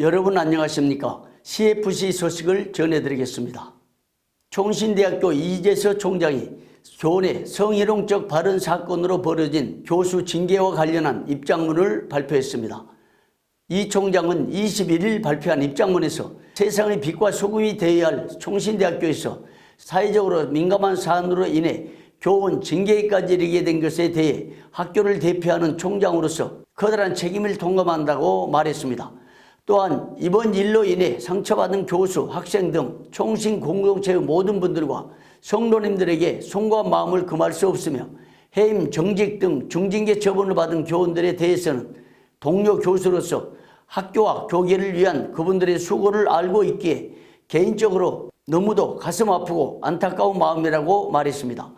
여러분 안녕하십니까? CFC 소식을 전해드리겠습니다. 총신대학교 이재서 총장이 교내 성희롱적 발언 사건으로 벌어진 교수 징계와 관련한 입장문을 발표했습니다. 이 총장은 21일 발표한 입장문에서 세상의 빛과 소금이 되어야 할 총신대학교에서 사회적으로 민감한 사안으로 인해 교원 징계까지 이르게 된 것에 대해 학교를 대표하는 총장으로서 커다란 책임을 통감한다고 말했습니다. 또한 이번 일로 인해 상처받은 교수, 학생 등 총신 공동체의 모든 분들과 성도님들에게 송구한 마음을 금할 수 없으며 해임, 정직 등 중징계 처분을 받은 교원들에 대해서는 동료 교수로서 학교와 교계를 위한 그분들의 수고를 알고 있기에 개인적으로 너무도 가슴 아프고 안타까운 마음이라고 말했습니다.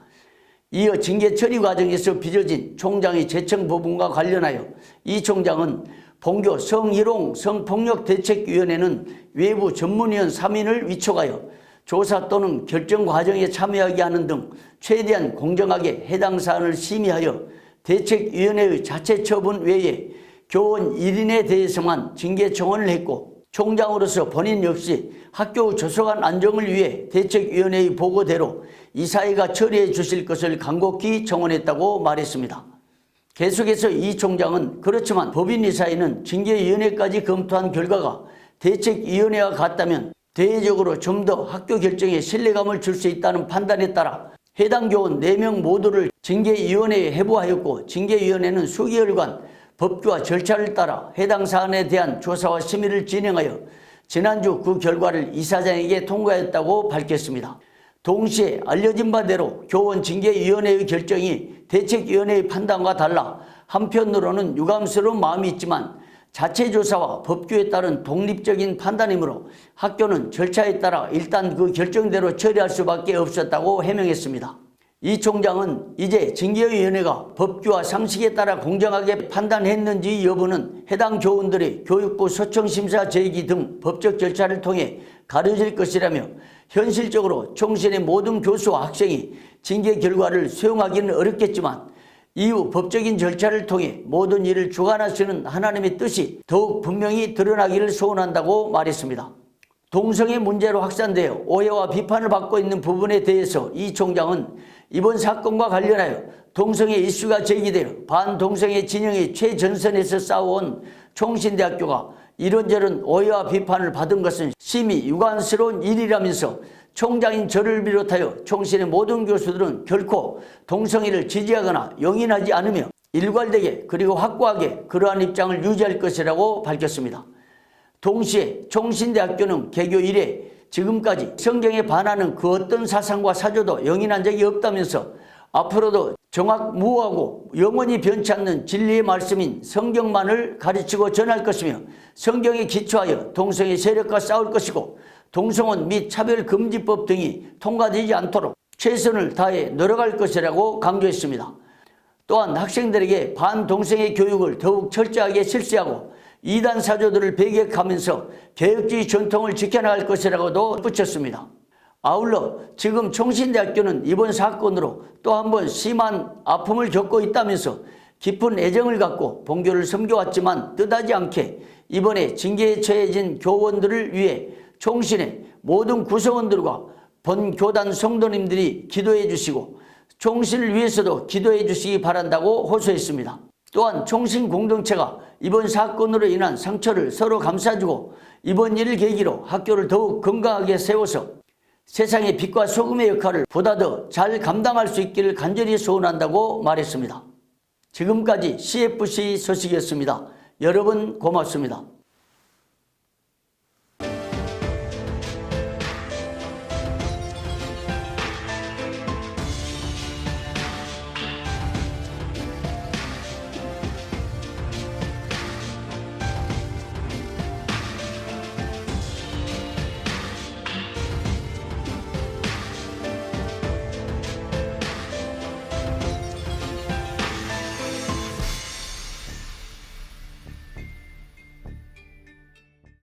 이어 징계 처리 과정에서 빚어진 총장의 재청 부분과 관련하여 이 총장은 본교 성희롱 성폭력대책위원회는 외부 전문위원 3인을 위촉하여 조사 또는 결정 과정에 참여하게 하는 등 최대한 공정하게 해당 사안을 심의하여 대책위원회의 자체 처분 외에 교원 1인에 대해서만 징계 청원을 했고 총장으로서 본인 역시 학교 조서관 안정을 위해 대책위원회의 보고대로 이사회가 처리해 주실 것을 간곡히 청원했다고 말했습니다. 계속해서 이 총장은 그렇지만 법인이사회는 징계위원회까지 검토한 결과가 대책위원회와 같다면 대외적으로 좀 더 학교 결정에 신뢰감을 줄 수 있다는 판단에 따라 해당 교원 4명 모두를 징계위원회에 해부하였고 징계위원회는 수개월간 법규와 절차를 따라 해당 사안에 대한 조사와 심의를 진행하여 지난주 그 결과를 이사장에게 통과했다고 밝혔습니다. 동시에 알려진 바대로 교원 징계위원회의 결정이 대책위원회의 판단과 달라 한편으로는 유감스러운 마음이 있지만 자체 조사와 법규에 따른 독립적인 판단이므로 학교는 절차에 따라 일단 그 결정대로 처리할 수밖에 없었다고 해명했습니다. 이 총장은 이제 징계위원회가 법규와 상식에 따라 공정하게 판단했는지 여부는 해당 교원들의 교육부 소청심사 제기 등 법적 절차를 통해 가려질 것이라며 현실적으로 총신의 모든 교수와 학생이 징계 결과를 수용하기는 어렵겠지만 이후 법적인 절차를 통해 모든 일을 주관하시는 하나님의 뜻이 더욱 분명히 드러나기를 소원한다고 말했습니다. 동성애 문제로 확산되어 오해와 비판을 받고 있는 부분에 대해서 이 총장은 이번 사건과 관련하여 동성애 이슈가 제기되어 반동성애 진영의 최전선에서 싸워온 총신대학교가 이런저런 오해와 비판을 받은 것은 심히 유관스러운 일이라면서 총장인 저를 비롯하여 총신의 모든 교수들은 결코 동성애를 지지하거나 용인하지 않으며 일괄되게 그리고 확고하게 그러한 입장을 유지할 것이라고 밝혔습니다. 동시에 총신대학교는 개교 이래 지금까지 성경에 반하는 그 어떤 사상과 사조도 용인한 적이 없다면서 앞으로도 정확 무하고 영원히 변치 않는 진리의 말씀인 성경만을 가르치고 전할 것이며 성경에 기초하여 동성애 세력과 싸울 것이고 동성혼 및 차별금지법 등이 통과되지 않도록 최선을 다해 노력할 것이라고 강조했습니다. 또한 학생들에게 반동성애 교육을 더욱 철저하게 실시하고 이단 사조들을 배격하면서 개혁주의 전통을 지켜나갈 것이라고도 붙였습니다. 아울러 지금 총신대학교는 이번 사건으로 또 한 번 심한 아픔을 겪고 있다면서 깊은 애정을 갖고 본교를 섬겨왔지만 뜻하지 않게 이번에 징계에 처해진 교원들을 위해 총신의 모든 구성원들과 본교단 성도님들이 기도해 주시고 총신을 위해서도 기도해 주시기 바란다고 호소했습니다. 또한 총신 공동체가 이번 사건으로 인한 상처를 서로 감싸주고 이번 일을 계기로 학교를 더욱 건강하게 세워서 세상의 빛과 소금의 역할을 보다 더 잘 감당할 수 있기를 간절히 소원한다고 말했습니다. 지금까지 CFC 소식이었습니다. 여러분 고맙습니다.